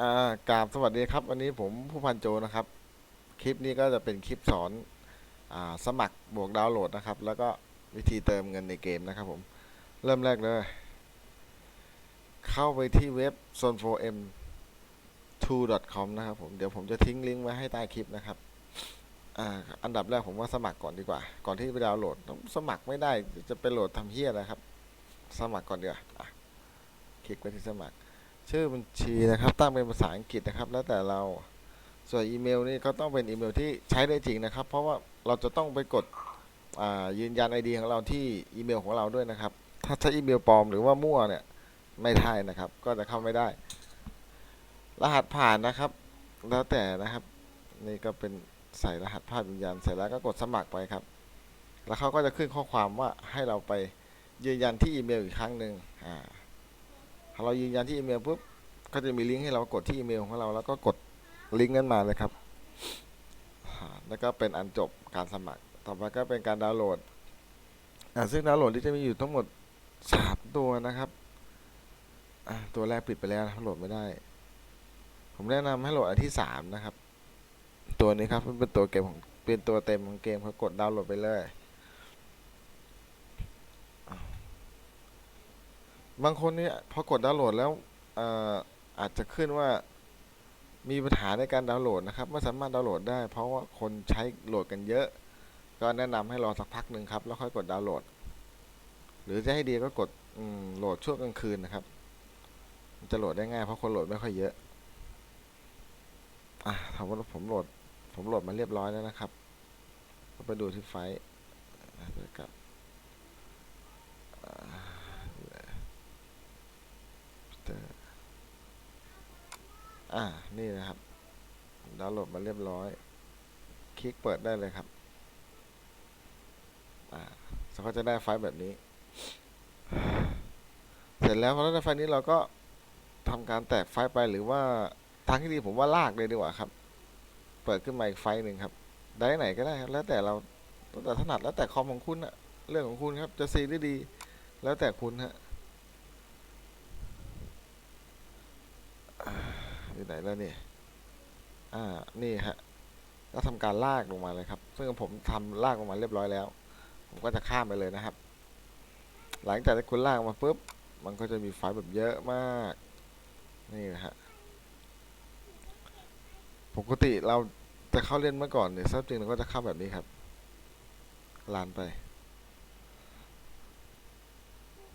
อ่ากราบสวัสดีครับ วันนี้ผมผู้พันโจนะครับ คลิปนี้ก็จะเป็นคลิปสอนอ่าสมัครบวกดาวน์โหลดนะครับ แล้วก็วิธีเติมเงินในเกมนะครับผม เริ่มแรกเลย เข้าไปที่เว็บ zone4m 2.com นะครับผมเดี๋ยวผมจะทิ้งลิงก์ไว้ให้ใต้คลิปนะครับอ่าอันดับแรกผมว่าสมัครก่อนดีกว่า ก่อนที่ไปดาวน์โหลดต้องสมัครไม่ได้จะไปโหลดทำเฮี้ยนะครับ สมัครก่อนเดี๋ยวาอะคลิกไปที่สมัคร ชื่อบัญชีนะครับ ตั้งเป็นภาษาอังกฤษนะครับ แล้วแต่เราส่วนอีเมลนี่ก็ต้องเป็นอีเมลที่ใช้ได้จริงนะครับ เพราะว่าเราจะต้องไปกดยืนยัน ID ของเราที่อีเมลของเราด้วยนะครับ ถ้าใช้อีเมลปลอมหรือว่ามั่วเนี่ยไม่ได้นะครับ ก็จะเข้าไม่ได้ รหัสผ่านนะครับ แล้วแต่นะครับ นี่ก็เป็นใส่รหัสผ่านยืนยันเสร็จแล้วก็กดสมัครไปครับ แล้วเขาก็จะขึ้นข้อความว่าให้เราไปยืนยันที่อีเมลอีกครั้งหนึ่งอ่า พอเรายืนยันที่อีเมลปุ๊บก็จะมีลิงก์ให้เรากดที่อีเมลของเราแล้วก็กดลิงก์นั้นมาเลยครับแล้วก็เป็นอันจบการสมัคร ต่อไปก็เป็นการดาวน์โหลดซึ่งดาวน์โหลดที่จะมีอยู่ทั้งหมดสามตัวนะครับตัวแรกปิดไปแล้วโหลดไม่ได้ ผมแนะนำให้โหลดอันที่สามนะครับ ตัวนี้ครับเป็นตัวเกมของเป็นตัวเต็มของเกมเขากดดาวน์โหลดไปเลย บางคนเนี่ยพอกดดาวน์โหลดแล้วอ่อาจจะขึ้นว่ามีปัญหาในการดาวน์โหลดนะครับไม่สามารถดาวน์โหลดได้ เพราะว่าคนใช้โหลดกันเยอะ ก็แนะนำให้รอสักพักหนึ่งครับแล้วค่อยกดดาวน์โหลด หรือจะให้ดีก็กดอืมโหลดช่วงกลางคืนนะครับมันจะโหลดได้ง่ายเพราะคนโหลดไม่ค่อยเยอะอะถามว่าผมโหลด ผมโหลดมาเรียบร้อยแล้วนะครับก็ไปดูที่ไฟล์อะเดี๋ยวกลับอ่า อ่า นี่นะครับ ดาวน์โหลดมาเรียบร้อย คลิกเปิดได้เลยครับ อ่าแล้วก็จะได้ไฟล์แบบนี้ เสร็จแล้วพอได้ไฟล์นี้เราก็ทำการแตกไฟล์ไปหรือว่าทางที่ดีผมว่าลากเลยดีกว่าครับ เปิดขึ้นมาอีกไฟล์หนึ่งครับ ได้ไหนก็ได้ครับ แล้วแต่เราแล้วแต่ถนัดแล้วแต่คอมของคุณอะเรื่องของคุณครับ จะซีหรือดี แล้วแต่คุณฮะ อยู่ไหนแล้วเนี่ยอ่านี่ฮะก็ทำการลากลงมาเลยครับ ซึ่งผมทำลากลงมาเรียบร้อยแล้ว ผมก็จะข้ามไปเลยนะครับ หลังจากที่คุณลากมาปุ๊บมันก็จะมีไฟแบบเยอะมากนี่นะฮะปกติเราจะเข้าเล่นเมื่อก่อนเนี่ยซับจริงเราก็จะเข้าแบบนี้ครับลานไป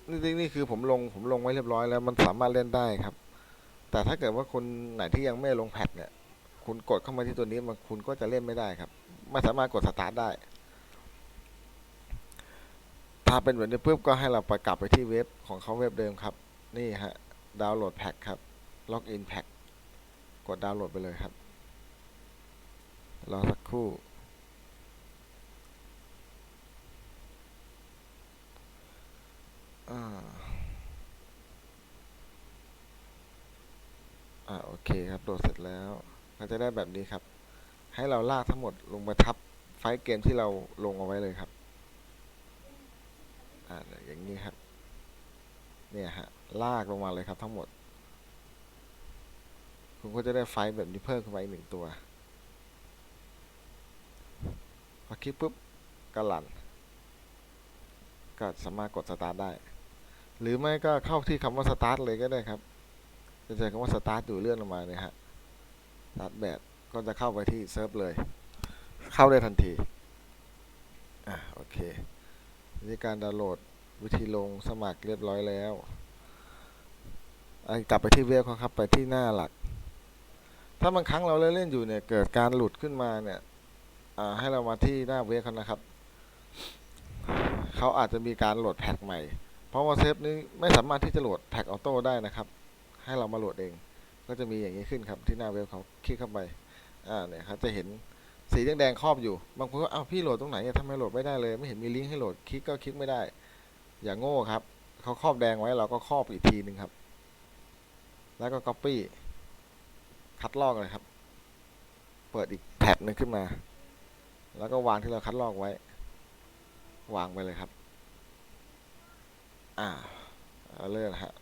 นี่นี่คือผมลงผมลงไว้เรียบร้อยแล้ว มันสามารถเล่นได้ครับ แต่ถ้าเกิดว่าคนไหนที่ยังไม่ลงแพทเนี่ยคุณกดเข้ามาที่ตัวนี้มันคุณก็จะเล่นไม่ได้ครับ ไม่สามารถกดสตาร์ทได้ ถ้าเป็นแบบนี้ปุ๊บก็ให้เราไปกลับไปที่เว็บของเขาเว็บเดิมครับ นี่ฮะดาวน์โหลดแพ็คครับล็อกอินแพ็คกดดาวน์โหลดไปเลยครับ รอสักครู่ อ่า อ่าโอ เคครับโหลดเสร็จแล้วก็จะได้แบบนี้ครับ ให้เราลากทั้งหมดลงมาทับไฟล์เกมที่เราลงเอาไว้เลยครับอ่าอย่างนี้ครับ เนี่ยฮะลากลงมาเลยครับทั้งหมด คุณก็จะได้ไฟล์แบบนี้เพิ่มขึ้นมาอีกหนึ่งตัวพอคลิกปุ๊บก็ลันก็สามารถกดสตาร์ทได้ หรือไม่ก็เข้าที่คำว่าสตาร์ทเลยก็ได้ครับ จะเจอคำว่า start อยู่เลื่อนลงมาเนี่ยฮะ start แบบก็จะเข้าไปที่เซิร์ฟเลย เข้าได้ทันที อะโอเคนี่การดาวน์โหลดวิธีลงสมัครเรียบร้อยแล้วอะกลับไปที่เว็บเขาครับไปที่หน้าหลัก ถ้าบางครั้งเราเล่นอยู่เนี่ยเกิดการหลุดขึ้นมาเนี่ยอ่าให้เรามาที่หน้าเว็บเขานะครับ เขาอาจจะมีการโหลดแพ็กใหม่ เพราะว่าเซฟนี้ไม่สามารถที่จะโหลดแพ็กออโต้ได้นะครับ ให้เรามาโหลดเอง ก็จะมีอย่างนี้ขึ้นครับที่หน้าเว็บเขาคลิกเข้าไปอ่าเนี่ยครับจะเห็นสีแดงๆครอบอยู่ บางคนก็อ้าวพี่โหลดตรงไหนทำไมโหลดไม่ได้เลยไม่เห็นมีลิงก์ให้โหลดคลิกก็คลิกไม่ได้ อย่างโง่ครับเขาครอบแดงไว้เราก็ครอบอีกทีหนึ่งครับ แล้วก็ copy คัดลอกเลยครับ เปิดอีกแท็บหนึ่งขึ้นมา แล้วก็วางที่เราคัดลอกไว้ วางไปเลยครับ อ่าเอาเลยนฮะ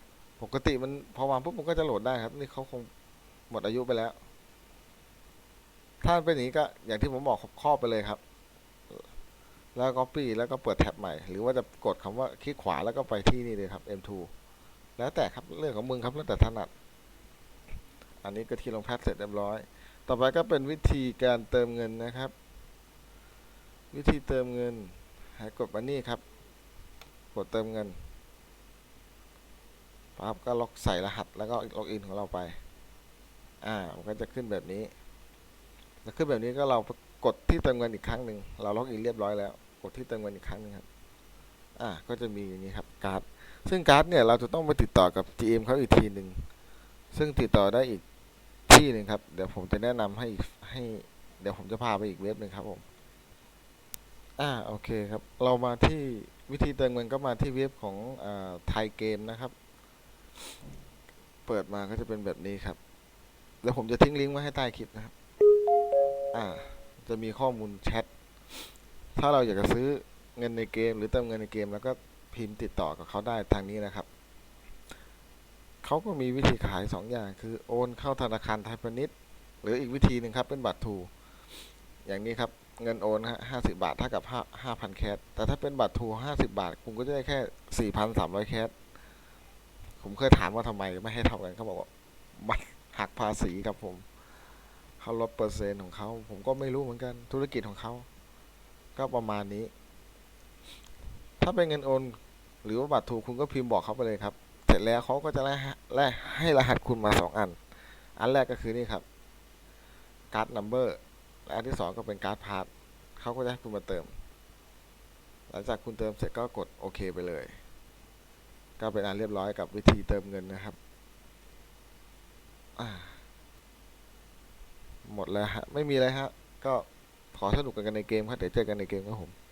ปกติมันพอวางปุ๊บมันก็จะโหลดได้ครับ นี่เขาคงหมดอายุไปแล้ว ถ้าเป็นอย่างนี้ก็อย่างที่ผมบอกครอบไปเลยครับ แล้ว copy แล้วก็เปิดแท็บใหม่ หรือว่าจะกดคำว่าคลิกขวาแล้วก็ไปที่นี่เลยครับ M2 แล้วแต่ครับเรื่องของมึงครับแล้วแต่ถนัด อันนี้ก็ที่ลงแพทเสร็จเรียบร้อย ต่อไปก็เป็นวิธีการเติมเงินนะครับ วิธีเติมเงินให้กดมานี่ครับ กดเติมเงิน ปั๊บก็ล็อกใส่รหัสแล้วก็ล็อกอินของเราไป อ่า มันก็จะขึ้นแบบนี้แล้วขึ้นแบบนี้ก็เรากดที่เติมเงินอีกครั้งหนึ่งเราล็อกอินเรียบร้อยแล้ว กดที่เติมเงินอีกครั้งหนึ่งครับ อ่า ก็จะมีอย่างนี้ครับการ์ด ซึ่งการ์ดเนี่ยเราจะต้องไปติดต่อกับ GM เขาอีกทีหนึ่ง ซึ่งติดต่อได้อีกที่หนึ่งครับ เดี๋ยวผมจะแนะนำให้ให้ เดี๋ยวผมจะพาไปอีกเว็บหนึ่งครับผม อ่า โอเคครับ เรามาที่วิธีเติมเงินก็มาที่เว็บของไทยเกมนะครับ เปิดมาก็จะเป็นแบบนี้ครับเดี๋ยวผมจะทิ้งลิงก์ไว้ให้ใต้คลิปนะครับ อ่า จะมีข้อมูลแชท ถ้าเราอยากจะซื้อเงินในเกม หรือเติมเงินในเกม แล้วก็พิมพ์ติดต่อกับเขาได้ทางนี้นะครับ เขาก็มีวิธีขายสองอย่าง คือโอนเข้าธนาคารไทยพาณิชย์ หรืออีกวิธีหนึ่งครับเป็นบัตรทูอย่างนี้ครับเงินโอนฮะห้าสิบาทเท่ากับห้าห้าพันแคสแต่ถ้าเป็นบัตรทูห้าสิบาท คุณก็จะได้แค่สี่พันสามร้อยแคส ผมเคยถามว่าทำไมไม่ให้เท่ากันเขาบอกว่าบัตรหักภาษีครับผมเขาลดเปอร์เซ็นต์ของเขาผมก็ไม่รู้เหมือนกันธุรกิจของเขาก็ประมาณนี้ ถ้าเป็นเงินโอน หรือว่าบัตรถูกคุณก็พิมพ์บอกเขาไปเลยครับ เสร็จแล้วเขาก็จะแลกแลกให้รหัสคุณมาสองอัน อันแรกก็คือนี่ครับการ์ดนัมเบอร์และอันที่สองก็เป็นการ์ดพาสเขาก็จะให้คุณมาเติม หลังจากคุณเติมเสร็จก็กดโอเคไปเลย ก็เป็นอันเรียบร้อยกับวิธีเติมเงินนะครับ หมดแล้วฮะ ไม่มีอะไรฮะ ก็ขอสนุกกันในเกมครับ เดี๋ยวเจอกันในเกมครับผม